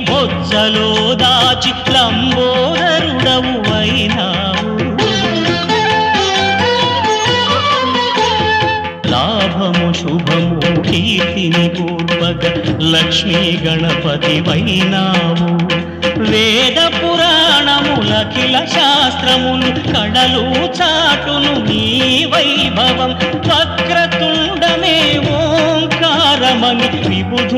బొజ్జలో దాచి లంబోదరుడవు అయినావు లాభము శుభము కీర్తిని పూర్వక లక్ష్మీ గణపతి వైనావు వేద పురాణములఖిల శాస్త్రములు కడలు చాటును నీ వైభవం. వక్రతుండమే ఓంకారమని విబుధు